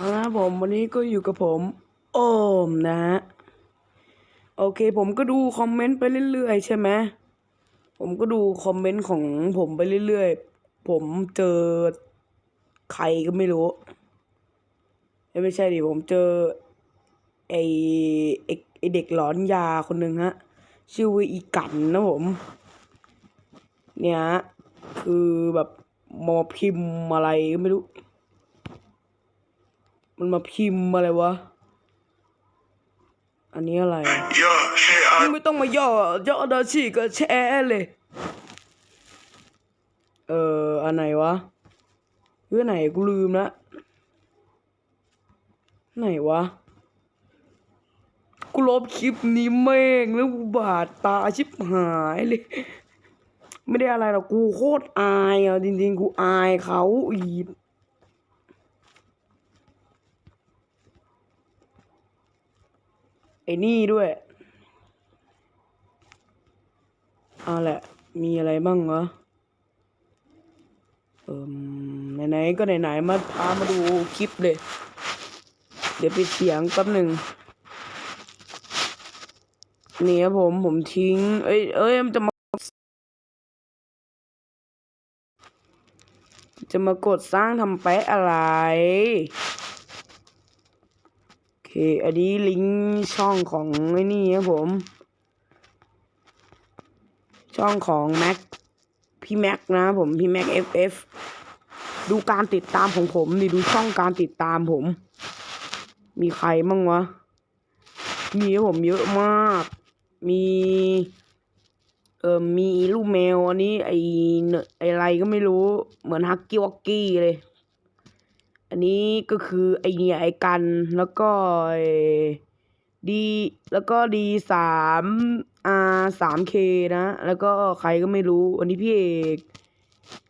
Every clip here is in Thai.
อ่าผมวันนี้ก็อยู่กับผม โอมนะฮะโอเค ผมก็ดูคอมเมนต์ไปเรื่อยๆ ใช่ไหมผมก็ดูคอมเมนต์ของผมไปเรื่อยๆ ผมเจอใครก็ไม่รู้ ไม่ใช่ดิผมเจอไอไอไอเด็กหลอนยาคนหนึ่งฮะ ชื่อว่าอีกันนะผม เนี่ยฮะคือแบบมาพิมพ์อะไรก็ไม่รู้ มันมาพิมพ์อะไรวะ อันนี้อะไรไม่ต้องมาย่อย่อดาชีก็แชร์เลย เอออันไหนวะเรื่องไหนกูลืมละไหนวะ กูลบคลิปนี้แม่งแล้วกูบาดตาชิบหายเลย ไม่ได้อะไรหรอกกูโคตรอายอะจริงๆ กูอายเขาอีก ไอ้นี่ด้วยเอาแหละ มีอะไรบ้างวะเอิมไหนๆก็ไหนๆมาพามาดูคลิปเลย เดี๋ยวปิดเสียงแป๊บหนึ่งนี่ครับผมผมทิ้ง เอ้ยเอ้ยมันจะมา จะมากดสร้างทำแปะอะไร อเคอันนี้ลิงก์ช่องของไอ้นี่ครับผม ช่องของแม็กพี่แม็กนะผมพี่แม็ก FF ดูการติดตามของผมนี่ดูช่องการติดตามผม มีใครมั่งวะ มีผมเยอะมาก มีเออมีลูกแมวอันนี้ไอเนไออะไรก็ไม่รู้เหมือนฮักกี้วอกกี้เลย อันนี้ก็คือไอเนี่ยไอกันแล้วก็ดีแล้วก็ดีสามอาสามเคนะ แล้วก็ใครก็ไม่รู้อันนี้พี่เอก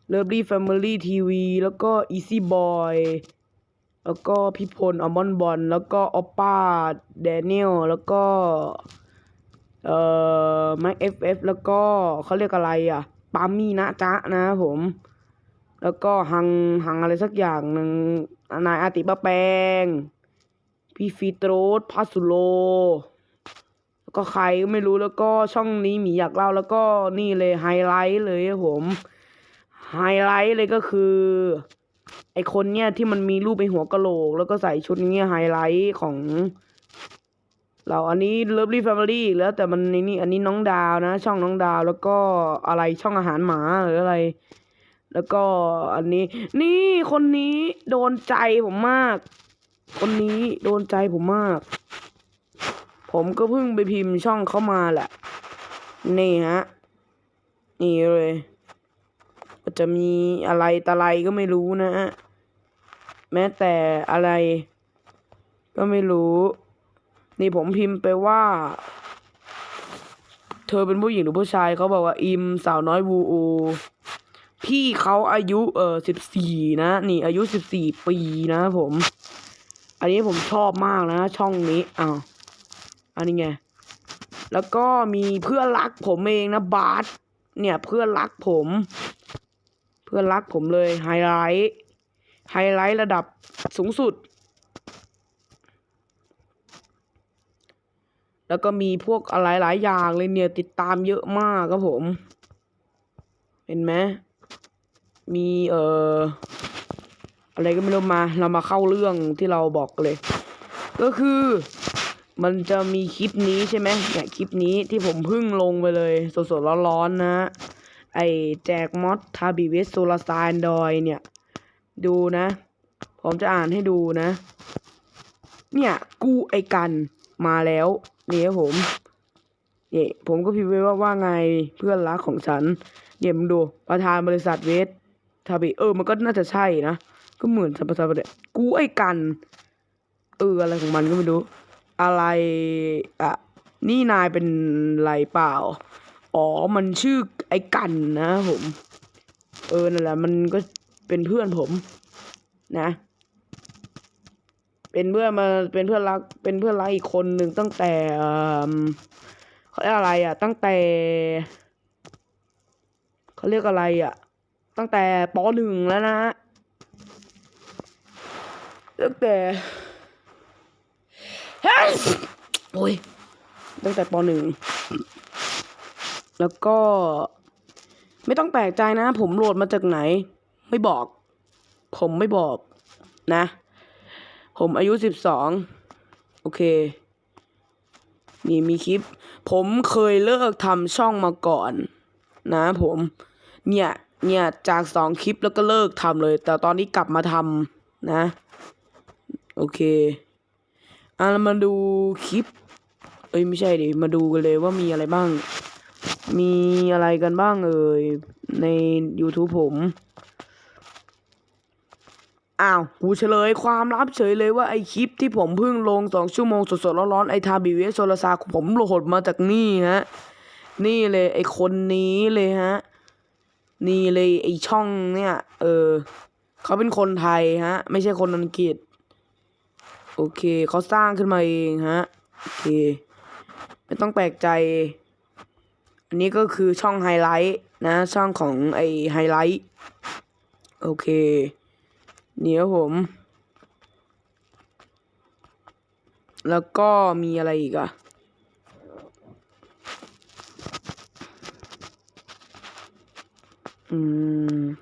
เลิฟลี่แฟมิลี่ทีวีแล้วก็อีซี่บอยแล้วก็พี่พลอมอนบอลแล้วก็ออปป้าแดเนียลแล้วก็ เอ่อแม็กเอฟเอฟแล้วก็เขาเรียกอะไรอะ ปามี่นะจ๊ะนะผม แล้วก็หังหังอะไรสักอย่างหนึ่งนายอาติปะแปง พี่ฟีโตรสพาสุโล แล้วก็ใครก็ไม่รู้แล้วก็ช่องนี้หมีอยากเล่าแล้วก็นี่เลยไฮไลท์เลยครับผมไฮไลท์เลยก็คือ ไอคนเนี้ยที่มันมีรูปเป็นหัวกะโหลก แล้วก็ใส่ชุดเนี้ยไฮไลท์ของ เราอันนี้ Lovely Family อีกแล้วแต่มันในนี่อันนี้น้องดาวนะ ช่องน้องดาวแล้วก็อะไรช่องอาหารหมาหรืออะไร แล้วก็อันนี้ นี่คนนี้โดนใจผมมาก คนนี้โดนใจผมมาก ผมก็เพิ่งไปพิมพ์ช่องเข้ามาแหละ นี่ฮะ นี่เลยจะมีอะไรตะไรก็ไม่รู้นะฮะ แม้แต่อะไร ก็ไม่รู้ นี่ผมพิมพ์ไปว่า เธอเป็นผู้หญิงหรือผู้ชายเขาบอกว่าอิมสาวน้อยวูอู พี่เขาอายุเออสิบสี่นะ นี่อายุสิบสี่ปีนะผม อันนี้ผมชอบมากนะ ช่องนี้อ้าวอันนี้ไง แล้วก็มีเพื่อนรักผมเองนะบาสเนี่ยเพื่อนรักผม เพื่อนรักผมเลยไฮไลท์ไฮไลท์ระดับสูงสุด แล้วก็มีพวกอะไรหลายอย่างเลยเนี่ยติดตามเยอะมากครับผม เห็นไหม มีเอ่ออะไรก็ไม่รู้มา เรามาเข้าเรื่องที่เราบอกเลย ก็คือ มันจะมีคลิปนี้ใช่ไหมเนี่ยคลิปนี้ที่ผมเพิ่งลงไปเลย สดๆร้อนๆนะไอแจกมอดทาบิเวสโซลาซานดอยเนี่ย ดูนะ ผมจะอ่านให้ดูนะ เนี่ยกูไอกันมาแล้วนี่ครับผมนี่ผมก็พิมพ์ไว้ว่าว่าไงเพื่อนรักของฉันเนี่ยมึงดูประธานบริษัทเวส ทาบิเออ มันก็น่าจะใช่นะ ก็เหมือนสัมปทาบริษัทกูไอ้กัน เออ อะไรของมันก็ไม่รู้ อะไรอะนี่นายเป็นไรเปล่า อ๋อ มันชื่อไอ้กันนะผม เออ นั่นแหละ มันก็เป็นเพื่อนผม นะ เป็นเพื่อนมา เป็นเพื่อนรัก เป็นเพื่อนรักอีกคนหนึ่งตั้งแต่อืมเขาเรียกอะไรอะ ตั้งแต่เขาเรียกอะไรอะ ตั้งแต่ปหนึ่งแล้วนะตั้งแต่เฮ้ยโอ้ยตั้งแต่ปหนึ่งแล้วก็ ไม่ต้องแปลกใจนะ ผมโหลดมาจากไหน ไม่บอก ผมไม่บอกนะ ผมอายุสิบสองโอเค นี่มีคลิป ผมเคยเลิกทำช่องมาก่อน นะผม เนี่ย เนี่ยจากสองคลิปแล้วก็เลิกทำเลย แต่ตอนนี้กลับมาทำนะ โอเคอะเรามาดูคลิป เอ้ยไม่ใช่ดิมาดูกันเลยว่ามีอะไรบ้าง มีอะไรกันบ้างเอ่ยใน YouTube ผมอ้าวกูเฉลยความลับเฉยเลยว่าไอคลิปที่ผมเพิ่งลงสองชั่วโมงสดๆร้อนๆไอทาบิเวสโซลาซาผมโหลดมาจากนี่ฮะ นี่เลยไอคนนี้เลยฮะ นี่เลยไอช่องเนี่ย เออเขาเป็นคนไทยฮะ ไม่ใช่คนอังกฤษ โอเคเขาสร้างขึ้นมาเองฮะ โอเค ไม่ต้องแปลกใจ อันนี้ก็คือช่องไฮไลท์นะ ช่องของไอไฮไลท์ โอเคเดี๋ยวผม แล้วก็มีอะไรอีกอะ mm.